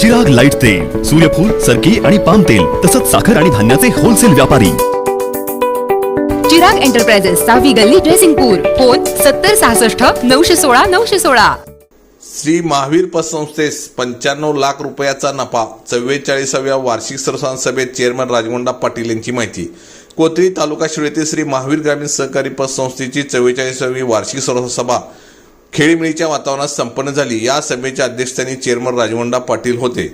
Chirag light तेल सूर्यफूल सरकी आणि पाम तेल तसंच साखर आणि धान्याचे होलसेल व्यापारी. चिराग एंटरप्राइजेस सहावी गल्ली ड्रेसिंगपूर फोन सत्तर सहासष्ट नऊशे सोळा नऊशे सोळा. श्री महावीर पतसंस्थेस पंच्याण्णव लाख रुपयाचा नफा चव्वेचाळीसाव्या वार्षिक सर्वसाधारण सभेत चेअरमन राजगोंडा पाटील यांची माहिती. कोथळी तालुका शिळ येथे श्री महावीर ग्रामीण सहकारी पतसंस्थेची चव्वेचाळीसावी वार्षिक सर्वसाधारण सभा खेळीमेळीच्या वातावरणात संपन्न झाली. या सभेच्या अध्यक्षस्थानी चेअरमन राजवंडा पाटील होते.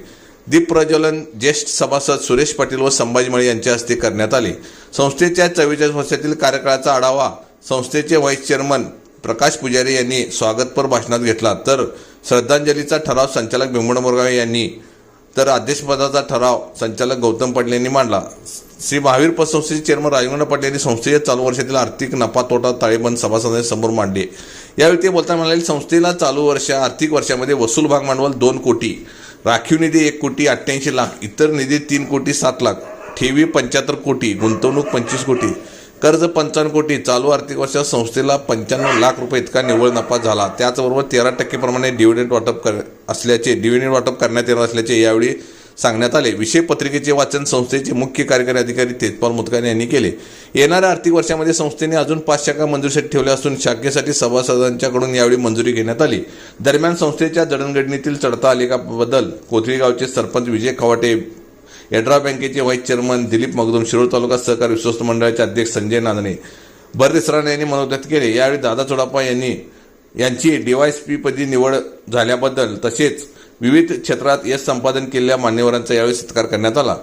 दीपप्रज्वलन ज्येष्ठ सभासद सुरेश पाटील व संभाजी माळी यांच्या हस्ते करण्यात आले. संस्थेच्या चव्वेचाळीस वर्षातील कार्यकाळाचा आढावा संस्थेचे व्हाईस चेअरमन प्रकाश पुजारी यांनी स्वागतपर भाषणात घेतला. तर श्रद्धांजलीचा ठराव संचालक भीमड मोरगावे यांनी तर अध्यक्षपदाचा ठराव संचालक गौतम पाटील यांनी मांडला. श्री महावीर पतसंस्थेचे चेअरमन राजगोंड पाटील यांनी संस्थेच्या चालू वर्षातील आर्थिक नफा तोटा ताळेबंद सभासदांसमोर मांडले. यावेळी ते बोलताना म्हणाले संस्थेला चालू वर्ष आर्थिक वर्षामध्ये वसूल भाग भांडवल दोन कोटी राखीव निधी एक कोटी अठ्ठ्याऐंशी लाख इतर निधी तीन कोटी सात लाख ठेवी पंच्याहत्तर कोटी गुंतवणूक पंचवीस कोटी कर्ज पंचावन्न कोटी चालू आर्थिक वर्षात संस्थेला पंच्याण्णव लाख रुपये इतका निव्वळ नफा झाला. त्याचबरोबर तेरा टक्केप्रमाणे डिव्हिडंड वाटप कर असल्याचे डिव्हिडंड वाटप करण्यात येणार असल्याचे यावेळी सांगण्यात आले. विषय पत्रिकेचे वाचन संस्थेचे मुख्य कार्यकारी अधिकारी तेजपाल मुतकाने यांनी केले. येणाऱ्या आर्थिक वर्षामध्ये संस्थेने अजून पाच शाखा मंजुरीसाठी ठेवल्या असून शाखेसाठी सभासदांच्याकडून यावेळी मंजुरी घेण्यात आली. दरम्यान संस्थेच्या जडणघडणीतील चढता आलेखाबद्दल कोथळी गावचे सरपंच विजय खवाटे एड्रा बँकेचे व्हाईस चेअरमन दिलीप मगदूम शिरोळ तालुका सहकार विश्वस्त मंडळाचे अध्यक्ष संजय नांदणे बर्रिसराणे यांनी मनोगत केले. यावेळी दादा चोडाप्पा यांनी यांची डीवायएसपी पदी निवड झाल्याबद्दल तसेच विविध क्षेत्रात यश संपादन केलेल्या मान्यवरांचा यावेळी सत्कार करण्यात आला.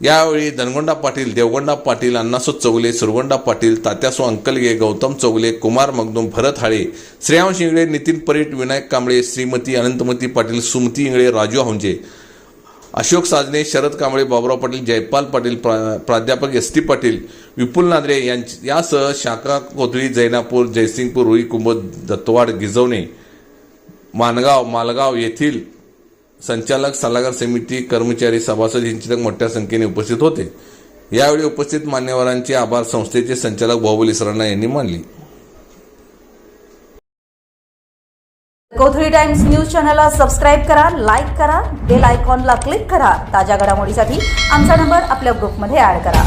यावेळी धनगोंडा पाटील देवगोंडा पाटील अण्णासो चौगले सुरगोंडा पाटील तात्यासो अंकलगे गौतम चौगले कुमार मगदूम भरत हाळे श्रेयांश इंगळे नितीन परीट विनायक कांबळे श्रीमती अनंतमती पाटील सुमती इंगळे राजू हंजे अशोक साजने शरद कांबळे बाबुराव पाटील जयपाल पाटील प्रा प्राध्यापक एस टी पाटील विपुल नांद्रे यांची यासह शाखा कोथळी जैनापूर जयसिंगपूर रुई कुंभ दत्तवाड गिजवणे मानगाव मालगाव येथील संचालक सल्लागार समिती कर्मचारी सभासद यांची मोठ्या संख्येने उपस्थित होते. यावेळी उपस्थित मान्यवरांचे आभार संस्थेचे संचालक बाहुबली सरांना यांनी मानले. कोथळी टाइम्स न्यूज चॅनलला सबस्क्राईब करा लाईक करा बेल आयकॉनला क्लिक करा. ताज्या घडामोडीसाठी आमचा नंबर आपल्या ग्रुपमध्ये ऍड करा.